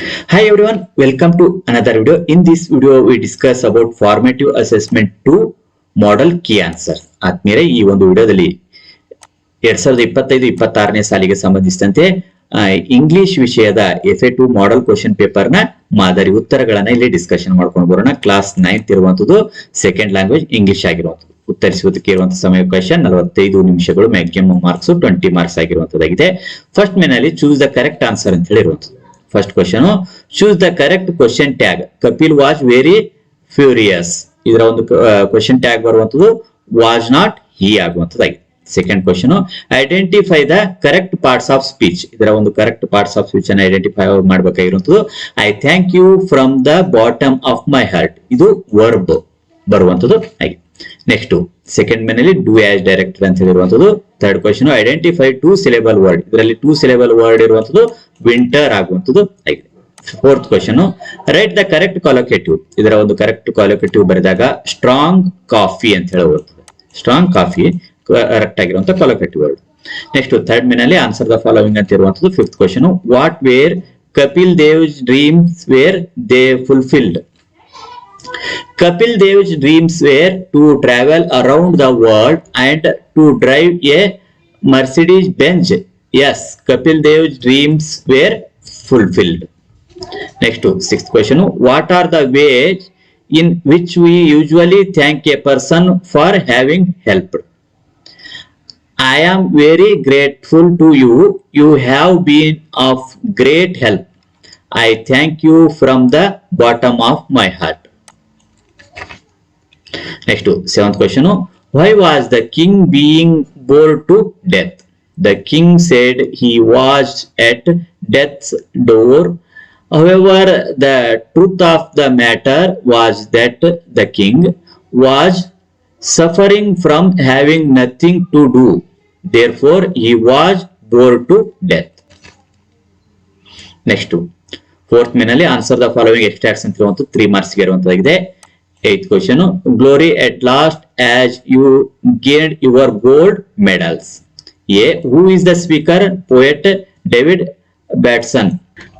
Hi everyone, welcome to another video. In this video, we discuss about formative assessment to model key answers. ಆದ್ಮೇಲೆ ಈ ಒಂದು ವಿಡಿಯೋದಲ್ಲಿ ಎರಡ್ ಸಾವಿರದ ಇಪ್ಪತ್ತೈದು ಇಪ್ಪತ್ತಾರನೇ ಸಾಲಿಗೆ ಸಂಬಂಧಿಸಿದಂತೆ ಇಂಗ್ಲಿಷ್ ವಿಷಯದ F A two model question ಪೇಪರ್ನ ಮಾದರಿ ಉತ್ತರಗಳನ್ನ ಇಲ್ಲಿ ಡಿಸ್ಕಷನ್ ಮಾಡ್ಕೊಂಡು ಬರೋಣ ಕ್ಲಾಸ್ ನೈನ್ತ್ ಇರುವಂತದ್ದು ಸೆಕೆಂಡ್ ಲ್ಯಾಂಗ್ವೇಜ್ ಇಂಗ್ಲಿಷ್ ಆಗಿರುವಂತದ್ದು ಉತ್ತರಿಸುವುದಕ್ಕೆ ಇರುವಂತಹ ಸಮಯಾವಕಾಶ ನಲವತ್ತೈದು ನಿಮಿಷಗಳು ಮ್ಯಾಕ್ಸಿಮಮ್ ಮಾರ್ಕ್ಸ್ ಟ್ವೆಂಟಿ ಮಾರ್ಕ್ಸ್ ಆಗಿರುವಂತದ್ದಾಗಿದೆ ಫಸ್ಟ್ ಮೇನಲ್ಲಿ ಚೂಸ್ ದ ಕರೆಕ್ಟ್ ಆನ್ಸರ್ ಅಂತ ಹೇಳಿರುವಂತದ್ದು first question choose the correct question tag Kapil was very furious ಇದರ ಒಂದು ಕ್ವಶನ್ ಟ್ಯಾಗ್ ಬರುವಂತದ್ದು was not he ಆಗುವಂತದ್ದಾಗಿದೆ second question identify the correct parts of speech ಇದರ ಒಂದು correct parts of speech ಅನ್ನು identify ಮಾಡಬೇಕಾಗಿರುವಂತದ್ದು. I thank you from the bottom of my heart ಇದು verb ಬರುವಂತದ್ದು ಹಾಗೆ next second ಮೇನಲ್ಲಿ ಡೂ ಆಸ್ ಡೈರೆಕ್ಟರ್ ಅಂತ ಹೇಳಿರುವಂತದ್ದು. Third question identify two syllable word ಇದರಲ್ಲಿ two syllable word ಇರುವಂತದ್ದು ವಿಂಟರ್ ಆಗುವಂತದ್ದು ಆಗಿದೆ. Fourth question write the correct collocative ಇದರ ಒಂದು ಕರೆಕ್ಟ್ ಕಾಲೋಕೇಟಿವ್ ಬರೆದಾಗ ಸ್ಟ್ರಾಂಗ್ ಕಾಫಿ ಅಂತ ಹೇಳುವಂಥದ್ದು ಸ್ಟ್ರಾಂಗ್ ಕಾಫಿ ಕರೆಕ್ಟ್ ಆಗಿರುವಂತ ಕಾಲೋಕೇಟಿವ್ ವರ್ಡ್ ನೆಕ್ಸ್ಟ್ ಥರ್ಡ್ ಮಿನಲ್ಲಿ ಆನ್ಸರ್ ದ ಫಾಲೋವಿಂಗ್ ಅಂತ ಇರುವಂತದ್ದು fifth question what were Kapil Dev dreams were they fulfilled Kapil Dev dreams were to travel around the world and to drive a Mercedes Benz. Yes, Kapil Dev's dreams were fulfilled. Next, to sixth question. What are the ways in which we usually thank a person for having helped? I am very grateful to you. You have been of great help. I thank you from the bottom of my heart. Next, to seventh question. Why was the king being bored to death? The king said he was at death's door. However, the truth of the matter was that the king was suffering from having nothing to do. Therefore, he was bored to death. Next fourth ಮೇನಲ್ಲಿ answer the following extracts ಅಂತ ಇರುವಂತ three marks ಇರುವಂತದ್ದಾಗಿದೆ eighth question glory at last as you gain your gold medals A who is the speaker poet David Batson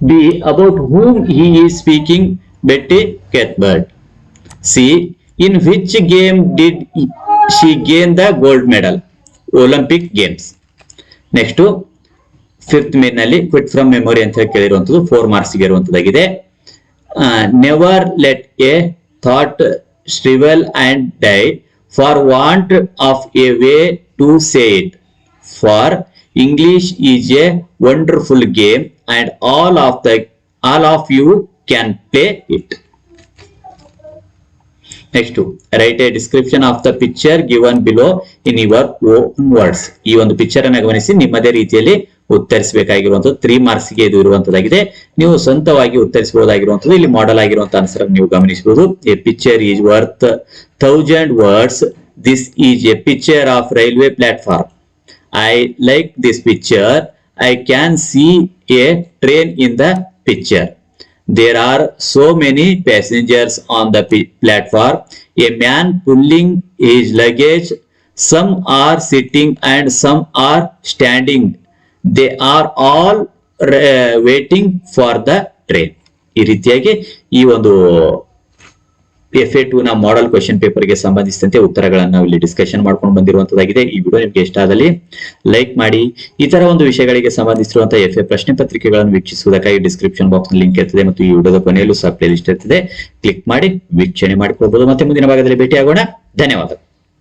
B about whom he is speaking Betty Cuthbert C in which game did she gain the gold medal Olympic games next fifth ಮೇನ್ನಲ್ಲಿ quote from memory ಅಂತ ಹೇಳಿ ಕೇಳಿರುವಂತದ್ದು four marks ಇರುವಂತದ್ದಾಗಿದೆ never let a thought shrivel and die for want of a way to for English is a wonderful game and all of the all of you can play it next write a description of the picture given below in your own words ಈ ಒಂದು picture ಅನ್ನು ಗಮನಿಸಿ, ನಿಮ್ಮದೇ ರೀತಿಯಲ್ಲಿ ಉತ್ತರಿಸಬೇಕಾಗಿರುವಂತದ್ದು three ಮಾರ್ಕ್ಸ್ಗೆ ಇದು ಇರುವಂತದ್ದಾಗಿದೆ ನೀವು ಸ್ವಂತವಾಗಿ ಉತ್ತರಿಸಬಹುದಾಗಿರುವಂತದ್ದು ಇಲ್ಲಿ ಮಾಡೆಲ್ ಆಗಿರುವಂತಹ ಆನ್ಸರ್ ನೀವು ಗಮನಿಸಬಹುದು. A picture is worth thousand words this is a picture of railway platform I like this picture. I can see a train in the picture. There are so many passengers on the platform. A man pulling his luggage. Some are sitting and some are standing. They are all uh, waiting for the train. ಈ ರೀತಿಯಾಗಿ ಈ ಒಂದು F A to ನ model question ಪೇಪರ್ಗೆ ಸಂಬಂಧಿಸಿದಂತೆ ಉತ್ತರಗಳನ್ನು ಇಲ್ಲಿ discussion ಮಾಡ್ಕೊಂಡು ಬಂದಿರುವಂತದ್ದಾಗಿದೆ. ಈ ವಿಡಿಯೋ ನಿಮ್ಗೆ ಇಷ್ಟ ಆದಲ್ಲಿ ಲೈಕ್ ಮಾಡಿ, ಇತರ ತರ ಒಂದು ವಿಷಯಗಳಿಗೆ ಸಂಬಂಧಿಸಿರುವಂತಹ ಎಫ್ ಎ ಪ್ರಶ್ನೆ ಪತ್ರಿಕೆಗಳನ್ನು ವೀಕ್ಷಿಸುವುದಕ್ಕಾಗಿ ಡಿಸ್ಕ್ರಿಪ್ಷನ್ ಬಾಕ್ಸ್ ಲಿಂಕ್ ಇರ್ತದೆ ಮತ್ತು ಈ ವಿಡಿಯೋದ ಕೊನೆಯಲ್ಲೂ ಸಹ ಪ್ಲೇ ಲಿಸ್ಟ್ ಇರ್ತದೆ. ಕ್ಲಿಕ್ ಮಾಡಿ, ವೀಕ್ಷಣೆ ಮಾಡಿಕೊಳ್ಬಹುದು ಮತ್ತೆ ಮುಂದಿನ ಭಾಗದಲ್ಲಿ ಭೇಟಿಯಾಗೋಣ. ಧನ್ಯವಾದ